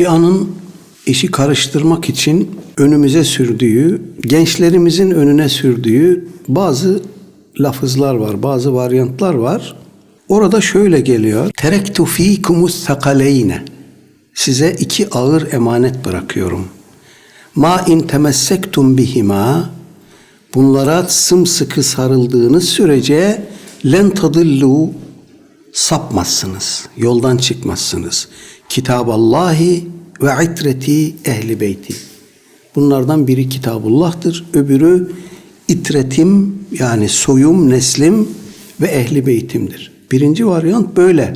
Şia'nın işi karıştırmak için önümüze sürdüğü, gençlerimizin önüne sürdüğü bazı lafızlar var, bazı varyantlar var. Orada şöyle geliyor. Terektu fikumus sakaleyne. Size iki ağır emanet bırakıyorum. Ma in temessektum bihima. Bunlara sımsıkı sarıldığınız sürece len tadillu sapmazsınız. Yoldan çıkmazsınız. Kitaballahi ve itreti ehli beyti. Bunlardan biri Kitabullah'tır. Öbürü itretim yani soyum, neslim ve ehli beytimdir. Birinci varyant böyle.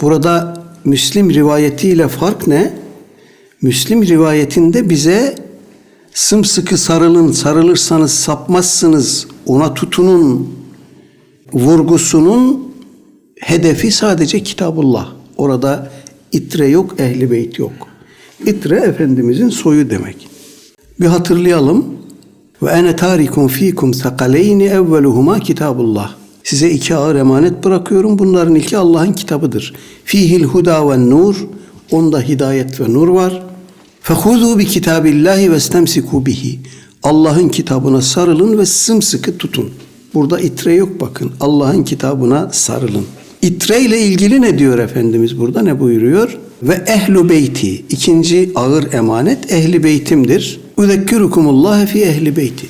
Burada Müslim rivayetiyle fark ne? Müslim rivayetinde bize sımsıkı sarılın, sarılırsanız sapmazsınız, ona tutunun vurgusunun hedefi sadece Kitabullah. Orada itre yok, ehli beyt yok. İtre Efendimizin soyu demek. Bir hatırlayalım. Ve ene tarikum fikum sakaleyni evveluhuma kitabullah. Size iki ağır emanet bırakıyorum. Bunların ilki Allah'ın kitabıdır. Fihil huda ve nur. Onda hidayet ve nur var. Fehuzu bi kitabillahi ve istemsiku bihi. Allah'ın kitabına sarılın ve sımsıkı tutun. Burada itre yok bakın. Allah'ın kitabına sarılın. İtre ile ilgili ne diyor Efendimiz burada? Ne buyuruyor? Ve ehlu beyti. ikinci ağır emanet ehli beytimdir. Üzekkürükumullahi fi ehli beyti.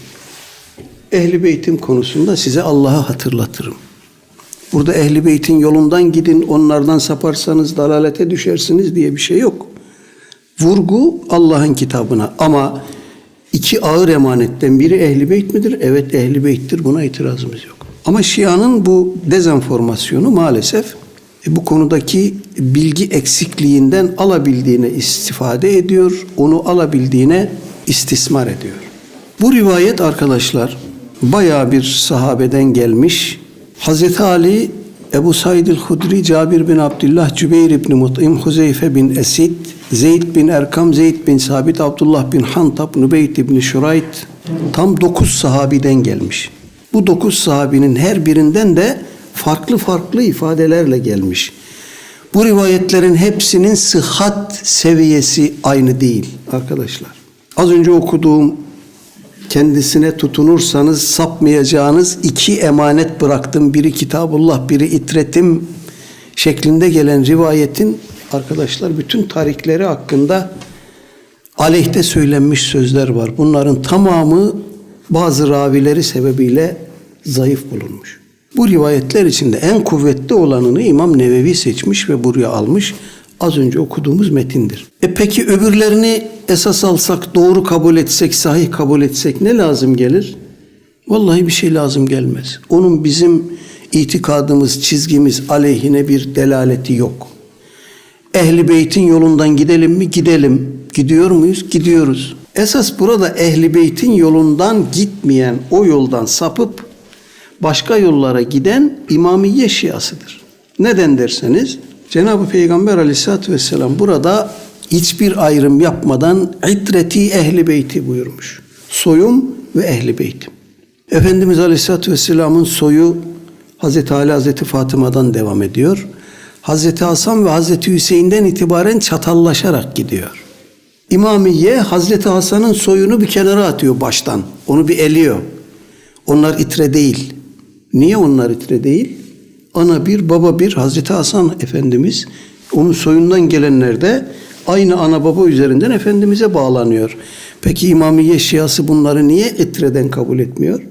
Ehli beytim konusunda size Allah'ı hatırlatırım. Burada ehli beytin yolundan gidin, onlardan saparsanız dalalete düşersiniz diye bir şey yok. Vurgu Allah'ın kitabına ama iki ağır emanetten biri ehli beyt midir? Evet ehli beyttir. Buna itirazımız yok. Ama Şia'nın bu dezenformasyonu maalesef e, bu konudaki bilgi eksikliğinden alabildiğine istifade ediyor, onu alabildiğine istismar ediyor. Bu rivayet arkadaşlar bayağı bir sahabeden gelmiş. Hazreti Ali, Ebu Said el-Hudri, Cabir bin Abdullah, Cübeyr bin Mut'im, Huzeyfe bin Esid, Zeyd bin Erkam, Zeyd bin Sabit, Abdullah bin Hantab, Nübeyt bin Şurayt tam dokuz sahabiden gelmiş. Bu dokuz sahabinin her birinden de farklı farklı ifadelerle gelmiş. Bu rivayetlerin hepsinin sıhhat seviyesi aynı değil arkadaşlar. Az önce okuduğum kendisine tutunursanız sapmayacağınız iki emanet bıraktım. Biri Kitabullah, biri itretim şeklinde gelen rivayetin arkadaşlar bütün tarihleri hakkında aleyhte söylenmiş sözler var. Bunların tamamı bazı ravileri sebebiyle zayıf bulunmuş. Bu rivayetler içinde en kuvvetli olanını İmam Nevevi seçmiş ve buraya almış. Az önce okuduğumuz metindir. E peki öbürlerini esas alsak, doğru kabul etsek, sahih kabul etsek ne lazım gelir? Vallahi bir şey lazım gelmez. Onun bizim itikadımız, çizgimiz aleyhine bir delaleti yok. Ehli beytin yolundan gidelim mi? Gidelim. Gidiyor muyuz? Gidiyoruz. Esas burada ehli beytin yolundan gitmeyen, o yoldan sapıp başka yollara giden İmamiye Şiasıdır. Neden derseniz Cenab-ı Peygamber aleyhissalatü vesselam burada hiçbir ayrım yapmadan itreti ehli beyti buyurmuş. Soyum ve ehli beytim. Efendimiz aleyhissalatü vesselamın soyu Hazreti Ali Hazreti Fatıma'dan devam ediyor. Hazreti Hasan ve Hazreti Hüseyin'den itibaren çatallaşarak gidiyor. İmamiye Hazreti Hasan'ın soyunu bir kenara atıyor baştan. Onu bir eliyor. Onlar itre değil. Niye onlar itre değil? Ana bir, baba bir Hazreti Hasan Efendimiz onun soyundan gelenler de aynı ana baba üzerinden Efendimiz'e bağlanıyor. Peki İmamiye Şiası bunları niye etreden kabul etmiyor?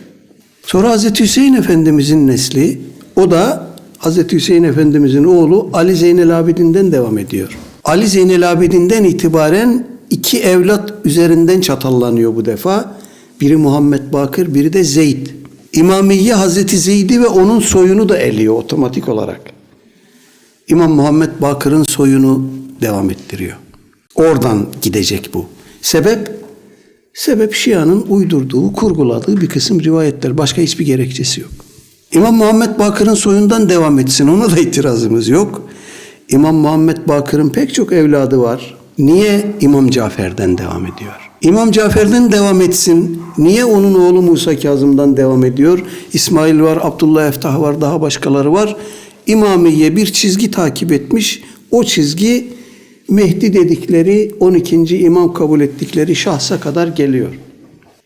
Sonra Hazreti Hüseyin Efendimiz'in nesli o da Hazreti Hüseyin Efendimiz'in oğlu Ali Zeynel Abidin'den devam ediyor. Ali Zeynel Abidin'den itibaren iki evlat üzerinden çatallanıyor bu defa. Biri Muhammed Bakır, biri de Zeyd. İmamiye Hazreti Zeyd'i ve onun soyunu da eliyor otomatik olarak. İmam Muhammed Bakır'ın soyunu devam ettiriyor. Oradan gidecek bu. Sebep? Sebep Şia'nın uydurduğu, kurguladığı bir kısım rivayetler. Başka hiçbir gerekçesi yok. İmam Muhammed Bakır'ın soyundan devam etsin. Ona da itirazımız yok. İmam Muhammed Bakır'ın pek çok evladı var. Niye İmam Cafer'den devam ediyor? İmam Cafer'den devam etsin. Niye onun oğlu Musa Kazım'dan devam ediyor? İsmail var, Abdullah Eftah var, daha başkaları var. İmamiye bir çizgi takip etmiş. O çizgi Mehdi dedikleri 12. imam kabul ettikleri şahsa kadar geliyor.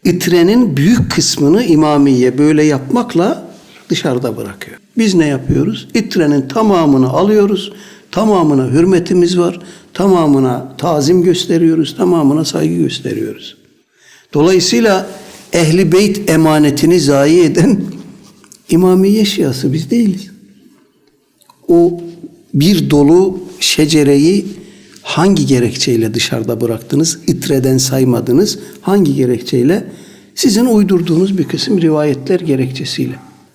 İtrenin büyük kısmını imamiye böyle yapmakla dışarıda bırakıyor. Biz ne yapıyoruz? İtrenin tamamını alıyoruz. Tamamına hürmetimiz var. Tamamına tazim gösteriyoruz. Tamamına saygı gösteriyoruz. Dolayısıyla ehli beyt emanetini zayi eden imamiye şiası biz değiliz. O bir dolu şecereyi hangi gerekçeyle dışarıda bıraktınız? İtreden saymadınız. Hangi gerekçeyle? Sizin uydurduğunuz bir kısım rivayetler gerekçesiyle.